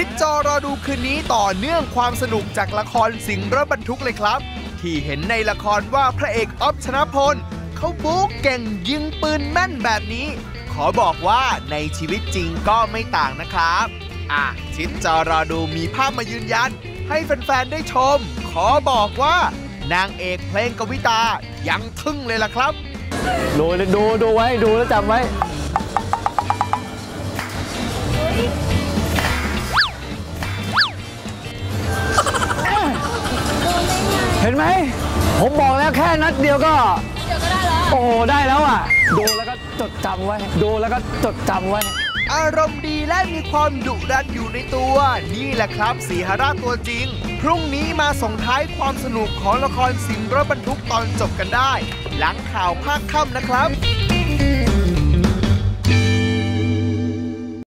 ิดจอรอดูคืนนี้ต่อเนื่องความสนุกจากละครสิงห์รถบรรทุกเลยครับ ที่เห็นในละครว่าพระเอกอ๊อฟชนะพลเขาบู๊เก่งยิงปืนแม่นแบบนี้ ขอบอกว่าในชีวิตจริงก็ไม่ต่างนะครับ อะ ชิดจอรอดูมีภาพมายืนยัน ให้แฟนๆได้ชม ขอบอกว่านางเอกเพลงกวิตายังทึ่งเลยล่ะครับ ดูดูดูไว้ดูแล้วจำไว้ เห็นไหม ผมบอกแล้วแค่นัดเดียวก็ เดี๋ยวก็ได้แล้ว โอ้โหได้แล้วอะ ดูแล้วก็จดจำไว้ ดูแล้วก็จดจำไว้ อารมณ์ดีและมีความดุดันอยู่ในตัว นี่แหละครับสีหราชตัวจริง พรุ่งนี้มาส่งท้ายความสนุกของละครสิงห์รถบรรทุกตอนจบกันได้ หลังข่าวภาคค่ำนะครับ